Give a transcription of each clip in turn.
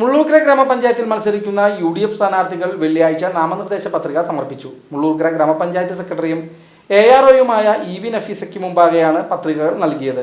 Mullurkara ഗ്രാമപഞ്ചായത്തിൽ മത്സരിക്കുന്ന U D F സ്ഥാനാർത്ഥികൾ വെള്ളിയാഴ്ച നാമനിർദ്ദേശ പത്രിക സമർപ്പിച്ചു. മുള്ളൂർക്കര ഗ്രാമപഞ്ചായത്ത് സെക്രട്ടറിയും എ ആർ ഒയുമായ ഇ വി നഫീസയ്ക്ക് മുമ്പാകെയാണ് പത്രികകൾ നൽകിയത്.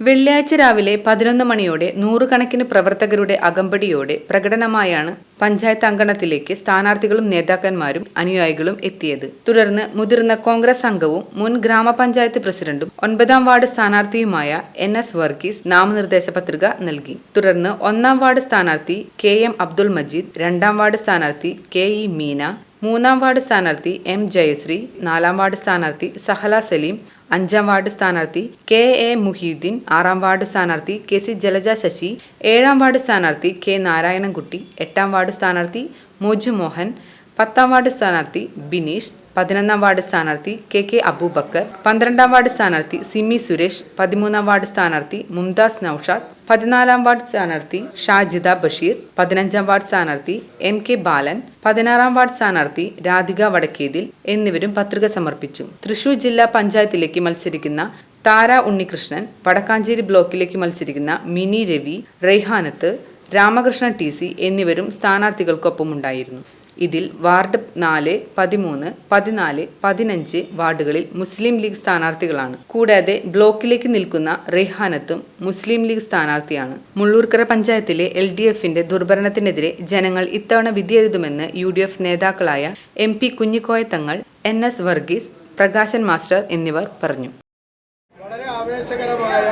വെള്ളിയാഴ്ച രാവിലെ പതിനൊന്ന് മണിയോടെ നൂറുകണക്കിന് പ്രവർത്തകരുടെ അകമ്പടിയോടെ പ്രകടനമായാണ് പഞ്ചായത്ത് അങ്കണത്തിലേക്ക് സ്ഥാനാർത്ഥികളും നേതാക്കന്മാരും അനുയായികളും എത്തിയത്. തുടർന്ന് മുതിർന്ന കോൺഗ്രസ് അംഗവും മുൻ ഗ്രാമപഞ്ചായത്ത് പ്രസിഡന്റും ഒൻപതാം വാർഡ് സ്ഥാനാർത്ഥിയുമായ എൻ എസ് വർഗീസ് നാമനിർദ്ദേശ പത്രിക നൽകി. തുടർന്ന് ഒന്നാം വാർഡ് സ്ഥാനാർത്ഥി കെ എം അബ്ദുൾ മജീദ് രണ്ടാം വാർഡ് സ്ഥാനാർത്ഥി കെ ഇ മീന മൂന്നാം വാർഡ് സ്ഥാനാർത്ഥി എം ജയശ്രീ നാലാം വാർഡ് സ്ഥാനാർത്ഥി സഹല സലീം അഞ്ചാം വാർഡ് സ്ഥാനാർത്ഥി കെ എ മുഹീദ്ദീൻ ആറാം വാർഡ് സ്ഥാനാർത്ഥി കെ സി ജലജ ശശി ഏഴാം വാർഡ് സ്ഥാനാർത്ഥി കെ നാരായണൻകുട്ടി എട്ടാം വാർഡ് സ്ഥാനാർത്ഥി മോജു മോഹൻ പത്താം വാർഡ് സ്ഥാനാർത്ഥി ബിനീഷ് പതിനൊന്നാം വാർഡ് സ്ഥാനാർത്ഥി കെ കെ അബൂബക്കർ പന്ത്രണ്ടാം വാർഡ് സ്ഥാനാർത്ഥി സിമി സുരേഷ് പതിമൂന്നാം വാർഡ് സ്ഥാനാർത്ഥി മുംതാസ് നൌഷാദ് പതിനാലാം വാർഡ് സ്ഥാനാർത്ഥി ഷാജിദ ബഷീർ പതിനഞ്ചാം വാർഡ് സ്ഥാനാർത്ഥി എം കെ ബാലൻ പതിനാറാം വാർഡ് സ്ഥാനാർത്ഥി രാധിക വടക്കേതിൽ എന്നിവരും പത്രിക സമർപ്പിച്ചു. തൃശൂർ ജില്ലാ പഞ്ചായത്തിലേക്ക് മത്സരിക്കുന്ന താര ഉണ്ണികൃഷ്ണൻ വടക്കാഞ്ചേരി ബ്ലോക്കിലേക്ക് മത്സരിക്കുന്ന മിനി രവി റെയ്ഹാനത്ത് രാമകൃഷ്ണ ടി സി എന്നിവരും സ്ഥാനാർത്ഥികൾക്കൊപ്പമുണ്ടായിരുന്നു. ഇതിൽ വാർഡ് നാല് പതിമൂന്ന് പതിനാല് പതിനഞ്ച് വാർഡുകളിൽ മുസ്ലിം ലീഗ് സ്ഥാനാർത്ഥികളാണ്. കൂടാതെ ബ്ലോക്കിലേക്ക് നിൽക്കുന്ന റെയ്ഹാനത്തും മുസ്ലിം ലീഗ് സ്ഥാനാർത്ഥിയാണ്. മുള്ളൂർക്കര പഞ്ചായത്തിലെ എൽ ഡി എഫിന്റെ ദുർഭരണത്തിനെതിരെ ജനങ്ങൾ ഇത്തവണ വിധിയെഴുതുമെന്ന് യു ഡി എഫ് നേതാക്കളായ M P Kunhikoya Thangal N S Varghese Prakashan master എന്നിവർ പറഞ്ഞു. വളരെ ആവേശകരമായ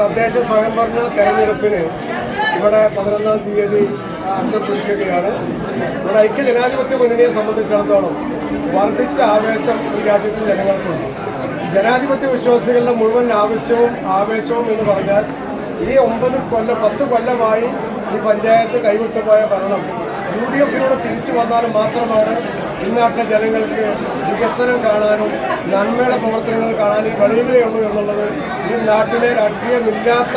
തദ്ദേശ സ്വയംഭരണ തെരഞ്ഞെടുപ്പിന് ഇവിടെ പതിനൊന്നാം തീയതി അംഗം പിടിക്കുകയാണ് ഇവിടെ ഐക്യ ജനാധിപത്യ മുന്നണിയെ സംബന്ധിച്ചിടത്തോളം വർദ്ധിച്ച ആവേശം ഈ രാജ്യത്തെ ജനങ്ങൾക്കുണ്ട്. ജനാധിപത്യ വിശ്വാസികളുടെ മുഴുവൻ ആവശ്യവും ആവേശവും എന്ന് പറഞ്ഞാൽ ഈ ഒമ്പത് കൊല്ലം പത്ത് കൊല്ലമായി ഈ പഞ്ചായത്ത് കൈവിട്ടുപോയ ഭരണം യു ഡി എഫിലൂടെ തിരിച്ചു വന്നാലും മാത്രമാണ് ഈ നാട്ടിലെ ജനങ്ങൾക്ക് വികസനം കാണാനും നന്മയുടെ പ്രവർത്തനങ്ങൾ കാണാനും കഴിയുകയുള്ളൂ എന്നുള്ളത് ഈ നാട്ടിലെ രാഷ്ട്രീയമില്ലാത്ത